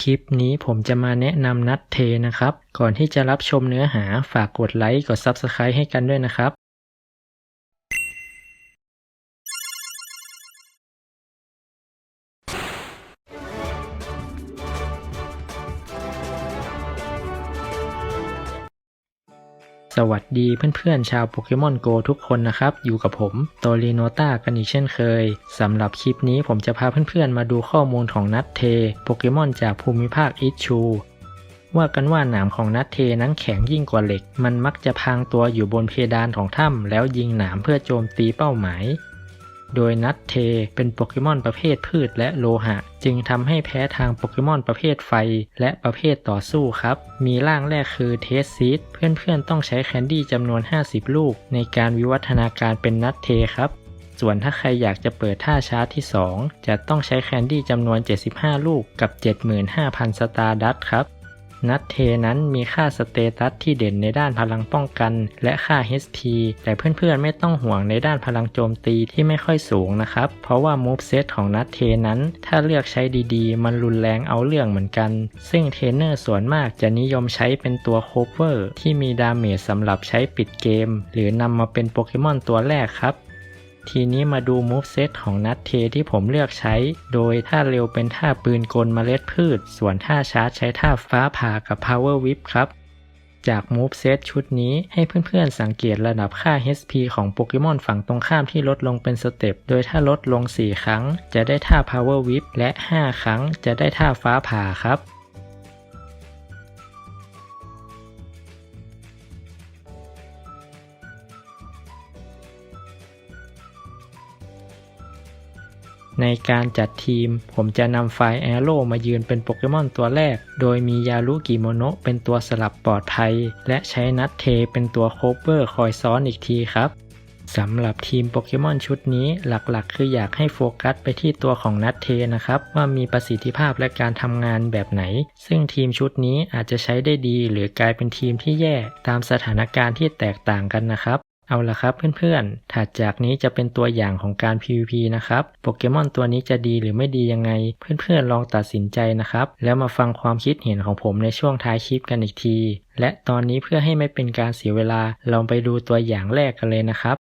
คลิปนี้ผมจะมาแนะนำนัดเทนะครับ ก่อนที่จะรับชมเนื้อหาฝากกดไลค์กด Subscribe ให้กันด้วยนะครับ สวัสดีเพื่อนๆชาวโปเกมอนโกทุกคนนะครับ อยู่กับผมโตรีโนต้ากันอีกเช่นเคยสำหรับคลิปนี้ผมจะพาเพื่อนๆมาดูข้อมูลของนัทเท โปเกมอนจากภูมิภาคอิชูว่ากันว่าหนามของนัทเทนั้นแข็งยิ่งกว่าเหล็ก มันมักจะพางตัวอยู่บนเพดานของถ้ำแล้วยิงหนามเพื่อโจมตีเป้าหมาย โดยนัดเทเป็นโปเกมอนประเภทพืชและโลหะ จึงทำให้แพ้ทางโปเกมอนประเภทไฟและประเภทต่อสู้ครับ มีร่างแรกคือเทสซีดเพื่อนๆต้องใช้แคนดี้จำนวน 50 ลูก ในการวิวัฒนาการเป็นนัดเทครับส่วนถ้าใครอยากจะเปิดท่าชาร์จที่ 2 จะต้องใช้แคนดี้จำนวน 75 ลูกกับ 75,000 สตาร์ดัตครับ นัดเทนั้นมีค่าสเตตัสที่เด่นในด้านพลังป้องกัน และค่า HP แต่เพื่อนๆไม่ต้องห่วงในด้านพลังโจมตีที่ไม่ค่อยสูงนะครับ เพราะว่ามูฟเซตของนัดเทนั้น ถ้าเลือกใช้ดีๆ มันรุนแรงเอาเรื่องเหมือนกัน ซึ่งเทรนเนอร์ส่วนมากจะนิยมใช้เป็นตัวโคเวอร์ที่มีดาเมจสำหรับใช้ปิดเกม หรือนำมาเป็นโปเกมอนตัวแรกครับ ทีนี้มาดูมูฟเซตของนัดเทที่ผมเลือกใช้ โดยท่าเร็วเป็นท่าปืนกลเมล็ดพืช ส่วนท่าชาร์จใช้ท่าฟ้าผ่ากับ Power Whip ครับจากมูฟเซตชุดนี้ให้เพื่อนๆสังเกตระดับค่า HP ของโปเกมอนฝั่งตรงข้ามที่ลดลงเป็นสเต็ป โดยถ้าลดลง 4 ครั้ง จะได้ท่า Power Whip และ 5 ครั้ง จะได้ท่าฟ้าผ่าครับ ในการจัดทีม ผมจะนำไฟล์แอโร่มายืนเป็นโปเกมอนตัวแรก โดยมียารุกิโมโนะเป็นตัวสลับปลอดภัย และใช้นัดเทเป็นตัวโคเวอร์คอยซ้อนอีกทีครับสำหรับทีมโปเกมอนชุดนี้หลักๆ คืออยากให้โฟกัสไปที่ตัวของนัดเทนะครับ ว่ามีประสิทธิภาพและการทำงานแบบไหน ซึ่งทีมชุดนี้อาจจะใช้ได้ดีหรือกลายเป็นทีมที่แย่ตามสถานการณ์ที่แตกต่างกันนะครับ เอาละครับเพื่อนๆ ถัดจากนี้จะเป็นตัวอย่างของการ PVP นะครับ โปเกมอนตัวนี้จะดีหรือไม่ดียังไง เพื่อนๆ ลองตัดสินใจนะครับ แล้วมาฟังความคิดเห็นของผมในช่วงท้ายคลิปกันอีกที และตอนนี้เพื่อให้ไม่เป็นการเสียเวลา ลองไปดูตัวอย่างแรกกันเลยนะครับ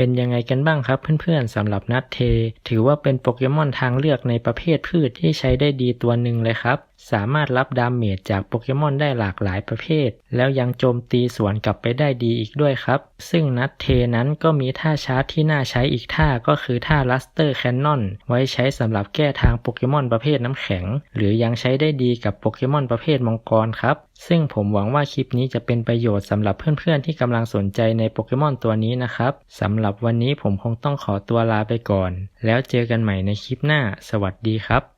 เป็นยังไงกันบ้างครับเพื่อนๆสำหรับนัทเท ถือว่าเป็นโปเกมอนทางเลือกในประเภทพืชที่ใช้ได้ดีตัวหนึ่งเลยครับ สามารถรับดาเมจจากโปเกมอนได้หลากหลายประเภท แล้วยังโจมตีสวนกลับไปได้ดีอีกด้วยครับ ซึ่งนัทเทนั้นก็มีท่าชาร์จที่น่าใช้อีกท่าก็คือท่าลัสเตอร์แคนนอนไว้ใช้สำหรับแก้ทางโปเกมอนประเภทน้ำแข็ง หรือยังใช้ได้ดีกับโปเกมอนประเภทมังกรครับ ซึ่งผมหวังว่าคลิปนี้จะเป็นประโยชน์สำหรับเพื่อนๆที่กำลังสนใจในโปเกมอนตัวนี้นะครับสำหรับวันนี้ผมคงต้องขอตัวลาไปก่อน แล้วเจอกันใหม่ในคลิปหน้า สวัสดีครับ